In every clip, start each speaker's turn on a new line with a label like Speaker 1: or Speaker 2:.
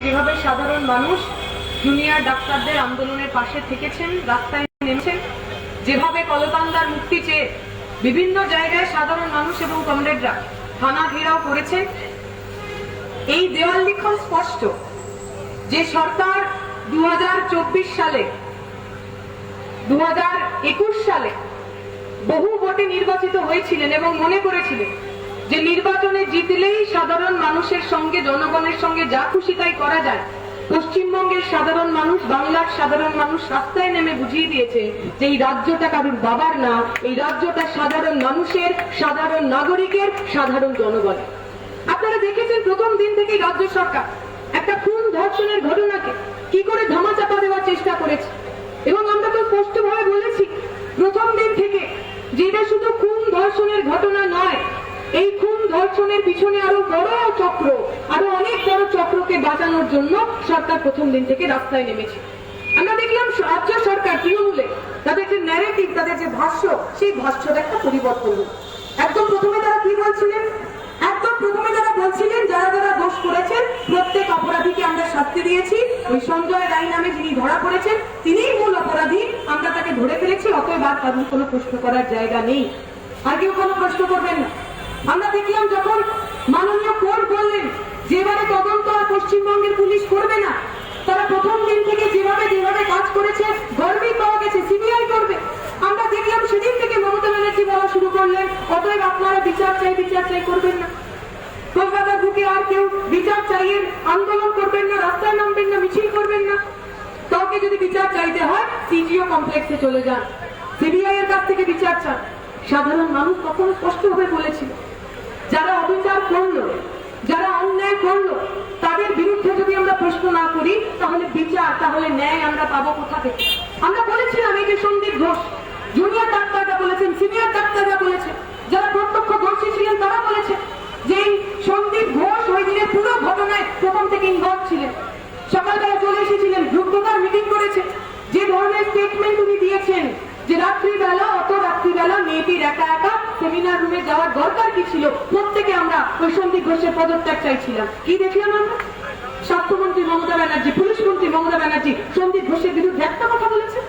Speaker 1: যেভাবে সাধারণ মানুষ জুনিয়র ডাক্তারদের আন্দোলনের পাশে থেকেছেন, রাস্তায় নেমেছেন, যেভাবে কলকান্দার মুক্তি চেয়ে বিভিন্ন জায়গায় সাধারণ মানুষ এবং কমরেডরা থানা ঘেরাও করেছেন, এই দেওয়াল লিখন স্পষ্ট যে সরকার দু হাজার চব্বিশ সালে দু হাজার একুশ সালে বহু ভোটে নির্বাচিত হয়েছিলেন এবং মনে করেছিলেন যে নির্বাচনে জিতলেই সাধারণ মানুষের সঙ্গে, জনগণের সঙ্গে যা খুশি তাই করা যায়। পশ্চিমবঙ্গের সাধারণ মানুষ, বাংলার সাধারণ মানুষ রাস্তায় নেমে বুঝিয়ে দিয়েছে যে এই রাজ্যটা কারুর বাবার না, এই রাজ্যটা সাধারণ মানুষের, সাধারণ নাগরিকের, সাধারণ জনগণের। আপনারা দেখেছেন প্রথম দিন থেকে রাজ্য সরকার একটা খুন ধর্ষণের ঘটনাকে কি করে ধামাচাপা দেওয়ার চেষ্টা করেছে। এবং আমরা তো স্পষ্টভাবে বলেছি, প্রথম দিন থেকে যে এটা শুধু খুন ধর্ষণের ঘটনা নয় এই খুন ধর্ষণের পিছনে আরও বড় চক্র, আরও অনেক বড় চক্রকে বাঁচানোর জন্য সরকার প্রথম দিন থেকে রাস্তায় নেমেছে। আমরা দেখলাম রাজ্য সরকার, তৃণমূলে, তাদের যে ন্যারেটিভ তাদের যে ভাষ্য, সেই ভাষ্যের একটা পরিবর্তন। একদম প্রথমে তারা কি বলছিলেন? একদম প্রথমে তারা বলছিলেন, যারা যারা দোষ করেছেন, প্রত্যেক অপরাধীকে আমরা শাস্তি দিয়েছি। ওই সঞ্জয় রায় নামে যিনি ধরা পড়েছেন, তিনিই মূল অপরাধী। আমরা তাকে ধরে ফেলেছি, অতএব আর তাদের কোনো প্রশ্ন করার জায়গা নেই। আর কেউ কোনো প্রশ্ন করবেন না। আমরা দেখলাম যখন মাননীয় কোর্ট বললেন যে এবারে তদন্ত আর পশ্চিমবঙ্গের পুলিশ করবে না, তারা প্রথম দিন থেকে যেভাবে যেভাবে কাজ করেছে, গর্বেই পাওয়া গেছে, সিবিআই করবে। আমরা দেখলাম সেদিন থেকে মমতা ব্যানার্জি বলা শুরু করলেন, অতএব আপনারা বিচার চাই বিচার চাই, করবেন না। কলকাতার বুকে আর কেউ বিচার চাইয়ে আন্দোলন করবেন না, রাস্তায় নামবেন না, মিছিল করবেন না। কাউকে যদি বিচার চাইতে হয়, সিজিও কমপ্লেক্সে চলে যান। সিবিআই এর কাছ থেকে বিচার চান। সাধারণ মানুষ কখনো স্পষ্টভাবে বলেছিল যারা অবিচার করল যারা তাদের বিরুদ্ধে যদি আমরা প্রশ্ন না করি, তাহলে বিচার, তাহলে ন্যায় আমরা পাবো কোথা থেকে? আমরা বলেছিলাম এই যে সন্দীপ ঘোষ জুনিয়র ডাক্তাররা বলেছেন সিনিয়র ডাক্তাররা বলেছেন, যারা প্রত্যক্ষদর্শী ছিলেন, তারা বলেছেন যে এই সন্দীপ ঘোষ ওই দিনের পুরো ঘটনায় প্রথম থেকে ইনভলভ ছিলেন। সকালবেলা চলে এসেছিলেন দ্রুততার মিটিং করেছে। যে ধরনের স্টেটমেন্ট উনি দিয়েছেন, যে রাত্রিবেলা, অত রাত্রিবেলা মেয়েটির একা একা সেমিনার রুমে যাওয়ার দরকার কি ছিল প্রত্যেকে আমরা ওই সন্দীপ ঘোষের পদত্যাগ চাইছিলাম। কি দেখলাম আমরা? স্বাস্থ্যমন্ত্রী মমতা ব্যানার্জি পুলিশ মন্ত্রী মমতা ব্যানার্জি সন্দীপ ঘোষের বিরুদ্ধে একটা কথা বলেছেন।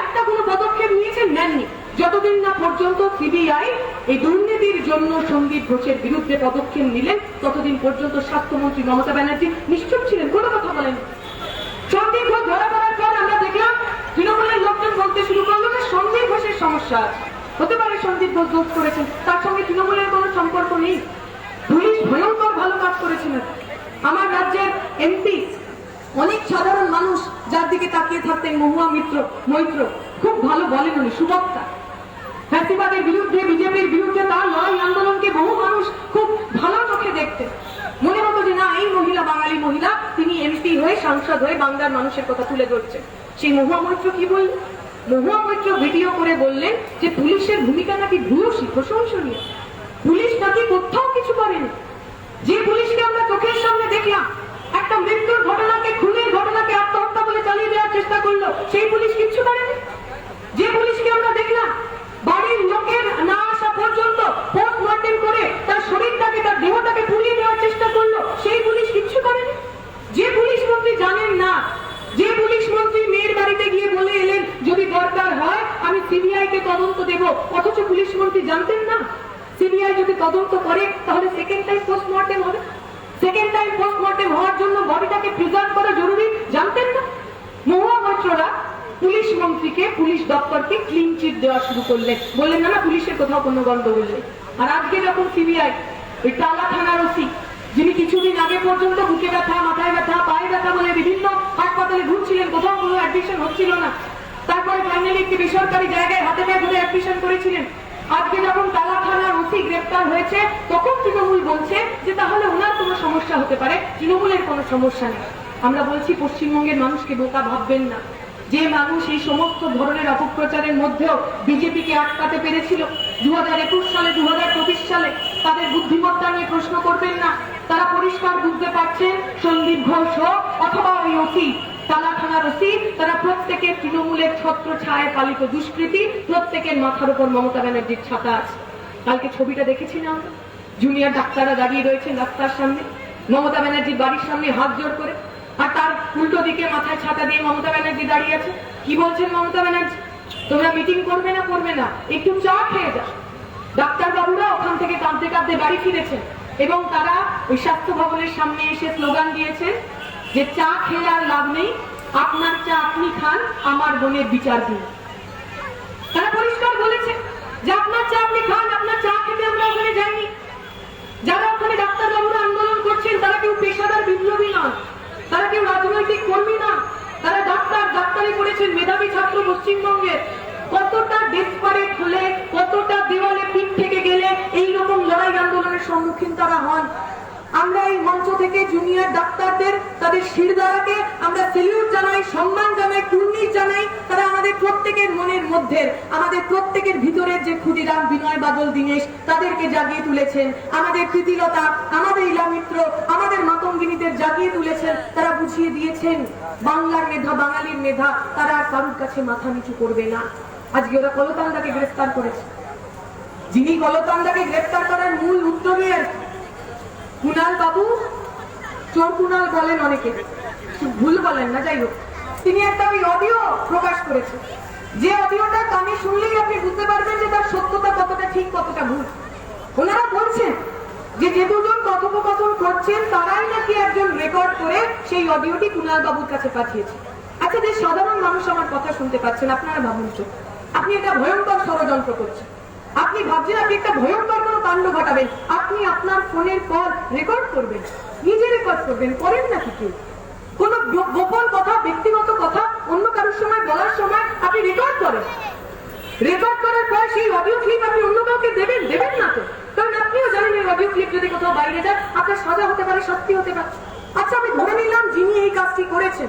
Speaker 1: একটা কোনো পদক্ষেপ নিয়েছেন, নেননি। যতদিন না পর্যন্ত সিবিআই এই দুর্নীতির জন্য সন্দীপ ঘোষের বিরুদ্ধে পদক্ষেপ নিলেন, ততদিন পর্যন্ত স্বাস্থ্যমন্ত্রী মমতা ব্যানার্জি নিশ্চুপ ছিলেন, কোনো কথা বলেন সন্দীপ ঘোষ ধরা পড়ার পর আমরা দেখলাম, তৃণমূলের লোকজন বলতে শুরু করল যে সন্দীপ ঘোষের সমস্যা হতে পারে সন্দীপ ঘোষ দোষ করেছেন, তার সঙ্গে তৃণমূলের কোনো সম্পর্ক নেই। ভয়ঙ্কর ভালো কাজ করেছিলেন। আমার রাজ্যের এমপি, অনেক সাধারণ মানুষ যার দিকে তাকিয়ে থাকতেন, মহুয়া মিত্র, মৈত্র, খুব ভালো বলেন উনি, সুবক্তা। ফ্যাসিবাদের বিরুদ্ধে, বিজেপির বিরুদ্ধে তার লড়াই আন্দোলনকে বহু মানুষ খুব ভালো চোখে দেখতেন। মনে হতো যে না, এই মহিলা, বাঙালি মহিলা, তিনি এমপি হয়ে, সাংসদ হয়ে বাংলার মানুষের কথা তুলে ধরছেন। সেই মহুয়া মৈত্র কি বললেন? মহুয়া মৈত্র ভিডিও করে বললেন যে, পুলিশের ভূমিকা নাকি ভূয়সী, প্রশংসনীয়। পুলিশ নাকি কোথাও কিছু করেনি। যে পুলিশকে আমরা চোখের সামনে দেখলাম একটা মৃত্যুর ঘটনাকে খুনের ঘটনাকে আত্মহত্যা বলে চালিয়ে দেওয়ার চেষ্টা করল সেই পুলিশ কিচ্ছু করেনি যে পুলিশকে আমরা দেখলাম বাড়ির লোকের না আসা পর্যন্ত পোস্টমর্টেম করে তার শরীরটাকে তার দেহটাকে পুড়িয়ে দেওয়ার চেষ্টা করল সেই পুলিশ কিচ্ছু করেনি যে পুলিশ মন্ত্রী জানেন না যে পুলিশ মন্ত্রী মেয়ের বাড়িতে গিয়ে বলে এলেন যদি দরকার হয় আমি সিবিআই কে তদন্ত দেব অথচ পুলিশ মন্ত্রী জানতেন না সিবিআই যদি তদন্ত করে, তাহলে সেকেন্ড টাইম পোস্টমর্টেম হবে। সেকেন্ড টাইম পোস্টমর্টেম হওয়ার জন্য বডিটাকে প্রিজার্ভ করা জরুরি, জানতেন না? মহুয়া মৈত্ররা পুলিশ মন্ত্রীকে, পুলিশ দপ্তরকে ক্লিন চিট দেওয়া শুরু করলেন। বললেন, না না, পুলিশের কোথাও কোনো গন্ডগোল নেই আর আজকে যখন সিবিআই ওই টালা থানার ওসি, যিনি কিছুদিন আগে পর্যন্ত বুকে ব্যথা, মাথায় ব্যথা, পায়ে ব্যথা বলে বিভিন্ন হাসপাতালে ঘুরছিলেন, কোথাও কোনো অ্যাডমিশন হচ্ছিল না। তারপরে ফাইনালি একটি বেসরকারি জায়গায় হাতে পায়ে ধরে অ্যাডমিশন করেছিলেন। আজকে যখন টালা ওসি গ্রেপ্তার হয়েছে। তখন তৃণমূল বলছে যে তাহলে ওনার কোনো সমস্যা হতে পারে। তৃণমূলের কোনো সমস্যা নেই। আমরা বলছি, পশ্চিমবঙ্গের মানুষকে বোকা ভাববেন না। যে মানুষ এই সমস্ত ধরনের অপপ্রচারের মধ্যেও বিজেপিকে আটকাতে পেরেছিল দু হাজার একুশ সালে দু হাজার চব্বিশ সালে তাদের বুদ্ধিমত্তা নিয়ে প্রশ্ন করবেন না। তারা পরিষ্কার বুঝতে পারছেন সন্দীপ ঘোষ হোক অথবা ওই ওসি তালা থানার ওসি, তারা প্রত্যেকের তৃণমূলের ছত্র ছায় পালিত দুষ্কৃতি, প্রত্যেকের মাথার উপর মমতা ব্যানার্জির ছাতা আছে। কালকে ছবিটা দেখেছি না? আমরা জুনিয়র ডাক্তাররা দাঁড়িয়ে রয়েছেন রাস্তার সামনে। মমতা ব্যানার্জির বাড়ির সামনে হাত জোর করে। আর তার উল্টো দিকে মাথায় ছাতা দিয়ে মমতা ব্যানার্জি দাঁড়িয়ে আছে। কি বলছেন মমতা ব্যানার্জি? তোমরা মিটিং করবে না করবে না। একটু চা খেয়ে যাও। ডাক্তার বাবুরা ওখান থেকে কাঁদতে কাঁদতে বাড়ি ফিরেছেন। এবং তারা ওই স্বাস্থ্য ভবনের সামনে এসে স্লোগান দিয়েছেন যে চা খেয়ে আর লাভ নেই। আপনার চা আপনি খান, আমার বোনের বিচার দিন। তারা পরিষ্কার বলেছে যে আপনার চা আপনি খান আপনার চা খেতে আমরা ওখানে যাইনি যারা ওখানে ডাক্তার বাবুরা আন্দোলন করছেন তারা কেউ পেশাদার বিপ্লবী নন তারা কেউ রাজনৈতিক কর্মী নন তারা ডাক্তার ডাক্তারি করেছেন মেধাবী ছাত্র পশ্চিমবঙ্গের কতটা ডেসপারেট হলে কতটা দেওয়ালে পিঠ থেকে গেলে এই রকম লড়াই আন্দোলনের সম্মুখীন তারা হন। আমরা এই মঞ্চ থেকে জুনিয়র ডাক্তারদের, তাদের শিরদারাকে আমরা সেলিউট জানাই, সম্মান জানাই কুর্নিশ জানাই, তারা আমাদের প্রত্যেকের মনের মধ্যে, আমাদের প্রত্যেকের ভিতরের যে ক্ষুদিরাম বিনয় বাদল দীনেশ, তাদেরকে জাগিয়ে তুলেছেন। আমাদের প্রীতিলতা, আমাদের ইলামিত্র, আমাদের মাতঙ্গিনীদের জাগিয়ে তুলেছেন, তারা বুঝিয়ে দিয়েছেন। বাংলার মেধা বাঙালির মেধা তারা আর কারুর কাছে মাথা নিচু করবে না। আজকে ওরা কলতান্দাকে গ্রেফতার করেছে। যিনি কলতান্দাকে গ্রেফতার করার মূল উদ্যোগের কুনাল বাবু, চোর কুনাল বলেন অনেকে। ভুল বলেন না, যাই হোক। তিনি একটা ওই অডিও প্রকাশ করেছেন যে অডিওটা কানে শুনলেই আপনি বুঝতে পারবেন যে তার সত্যতা কতটা ঠিক, কতটা ভুল। ওনারা বলছেন যে যে দুজন কথোপকথন করছেন তারাই নাকি একজন রেকর্ড করে সেই অডিওটি কুনাল বাবুর কাছে পাঠিয়েছে। আচ্ছা যে সাধারণ মানুষ আমার কথা শুনতে পাচ্ছেন, আপনারা ভাবুন তো, আপনি একটা ভয়ঙ্কর ষড়যন্ত্র করছেন। আপনি ভাবছেন আপনি একটা ভয়ঙ্কর কোনো কাণ্ড ঘটাবেন, আপনি আপনার ফোনের কল রেকর্ড করবেন, নিজে রেকর্ড করবেন, করেন নাকি কেউ কোন গোপন কথা, ব্যক্তিগত কথা, অন্য কারোর সময় বলার সময় আপনি রেকর্ড করেন। রেকর্ড করার পর সেই অডিও ক্লিপ আপনি অন্য কাউকে দেবেন দেবেন না তো। আপনিও জানেন এই অডিও ক্লিপ যদি কোথাও বাইরে যায় আপনার সাজা হতে পারে, সত্যি হতে পারে। আচ্ছা আমি ধরে নিলাম যিনি এই কাজটি করেছেন।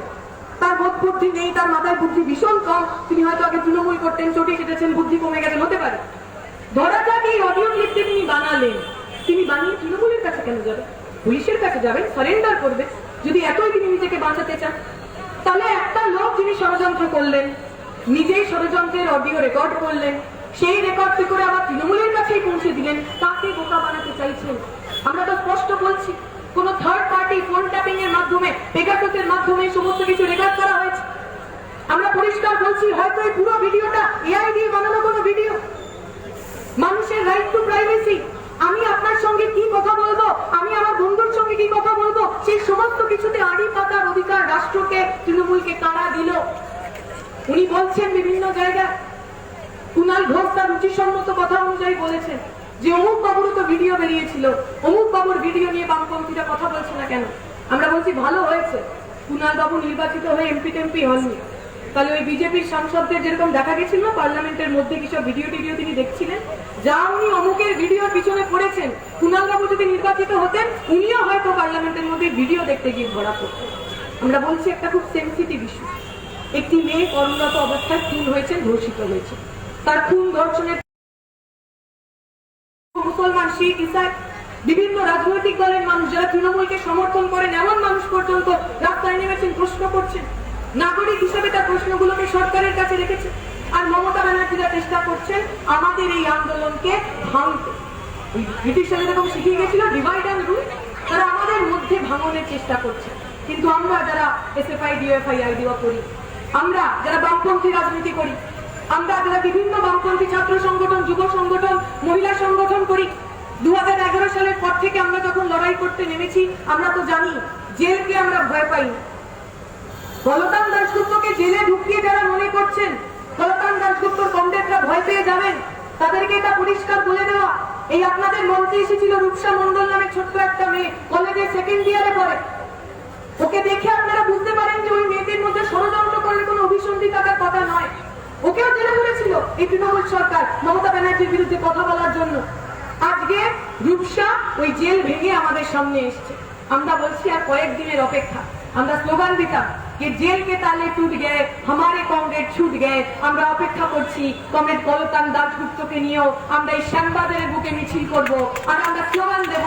Speaker 1: তার বোধ বুদ্ধি নেই, তার মাথায় বুদ্ধি ভীষণ কম। তিনি হয়তো আগে তৃণমূল করতেন, চটি কেটেছেন, বুদ্ধি কমে গেছেন হতে পারে। ধরা যাক এই অডিও ক্লিপটি তিনি বানালেন। তিনি বানিয়ে তৃণমূলের কাছে কেন যাবেন? পুলিশের কাছে যাবেন সারেন্ডার করবে যদি এতই তিনি নিজেকে বাঁচাতে চান, তাহলে একটা লোক যিনি ষড়যন্ত্র করলেন, নিজেই ষড়যন্ত্রের অডিও রেকর্ড করলেন। সেই রেকর্ডটি করে আবার তৃণমূলের কাছেই পৌঁছে দিলেন তাকে বোকা বানাতে চাইছেন। আমরা তো স্পষ্ট বলছি, কোন থার্ড পার্টি ফোন ট্যাপিং এর মাধ্যমে পেগাসাসের মাধ্যমে সমস্ত কিছু রেকর্ড করা হয়েছে। আমরা পরিষ্কার বলছি, হয়তো এই পুরো ভিডিওটা এআই দিয়ে বানানো কোনো ভিডিও মানুষের রাইট টু প্রাইভেসি আমি আপনার সঙ্গে কি কথা বলব? আমি আমার বন্ধুর সঙ্গে কি কথা বলব? সেই সমস্ত কিছুতে আড়ি পাতার অধিকার রাষ্ট্রকে, তৃণমূলকে কারা দিল? উনি বলছেন বিভিন্ন জায়গায় কুনাল ঘোষ তার রুচিসম্মত কথা অনুযায়ী বলেছেন যে অমুক বাবুরও তো ভিডিও বেরিয়েছিল। অমুক বাবুর ভিডিও নিয়ে বামপন্থীরা কথা বলছে না কেন? আমরা বলছি ভালো হয়েছে। কুনাল বাবু নির্বাচিত হয়ে এমপি টেমপি হননি। তাহলে ওই বিজেপির সাংসদদের যেরকম দেখা গেছিল না পার্লামেন্টের মধ্যে কিসব ভিডিও টিডিও তিনি দেখছিলেন? যা উনি অমুকের ভিডিওর পিছনে পড়েছেন। কুনাল বাবু যদি নির্বাচিত হতেন, উনিও হয়তো পার্লামেন্টের মধ্যে ভিডিও দেখতে গিয়ে ধরা পড়তেন। আমরা বলছি একটা খুব সেন্সিটিভ ইস্যু একটি মেয়ে কর্মরত অবস্থায় খুন হয়েছে ধর্ষিত হয়েছে তার খুন ধর্ষণের মুসলমান শিখ ইসাই বিভিন্ন রাজনৈতিক দলের মানুষ যারা তৃণমূলকে সমর্থন করেন, এমন মানুষ পর্যন্ত রাস্তায় নেমেছেন, প্রশ্ন করছেন। নাগরিক হিসেবে তার প্রশ্নগুলোকে সরকারের কাছে রেখেছে। আর মমতা ব্যানার্জিরা চেষ্টা করছেন, আমাদের এই আন্দোলনকে ভাঙতে। ব্রিটিশরা যেরকম শিখিয়ে গেছিল ডিভাইড অ্যান্ড রুল তারা আমাদের মধ্যে ভাঙনের চেষ্টা করছে। কিন্তু আমরা যারা এসএফআই ডিএফআই আইডিও করি, আমরা যারা বামপন্থী রাজনীতি করি আমরা যারা বিভিন্ন বামপন্থী ছাত্র সংগঠন, যুব সংগঠন, মহিলা সংগঠন করি। দু সালের পর থেকে আমরা যখন লড়াই করতে নেমেছি, আমরা তো জানি, জেলকে আমরা ভয় পাই। না। দাসগুপ্তকে জেলে ঢুকিয়ে যারা মনে করছেন বলতাম দাসগুপ্তর কমরেডরা ভয় পেয়ে যাবেন, তাদেরকে এটা পরিষ্কার বলে দেওয়া। এই আপনাদের মন্ত্রী এসেছিল রূপসা মন্ডল নামে ছোট্ট একটা মেয়ে, কলেজে সেকেন্ড ইয়ারে পড়ে। ওকে দেখে আপনারা বুঝতে পারেন যে ওই মেয়েদের মধ্যে ষড়যন্ত্র করলে কোনো অভিসন্ধি থাকার কথা নয়। ওকেও জেলে বলেছিল এই তৃণমূল সরকার মমতা ব্যানার্জির বিরুদ্ধে কথা বলার জন্য। আজকে রূপসা ওই জেল ভেঙে আমাদের সামনে এসছে। আমরা বলছি আর কয়েকদিনের অপেক্ষা। আমরা স্লোগান দিতাম যে জেল কে তালে টুট গে হমারে কমরেড ছুট গে। আমরা অপেক্ষা করছি কমরেড কলতান দাসগুপ্তকে নিয়েও আমরা এই শ্যামবাজারের বুকে মিছিল করব। আর আমরা স্লোগান দেব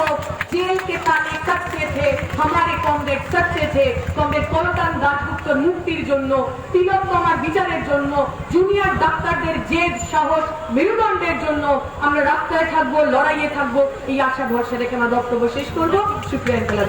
Speaker 1: জেল কে তালে সচ্চে থে হমারে কমরেড সচ্চে থে কমরেড কলতান দাসগুপ্তর মুক্তির জন্য, তিলোত্তমার বিচারের জন্য জুনিয়র ডাক্তারদের জেদ, সাহস, মেরুদণ্ডের জন্য আমরা রাস্তায় থাকব, লড়াইয়ে থাকব। এই আশা ভরসা রেখে আমার বক্তব্য শেষ করব। শুক্রিয়া ইনকালাব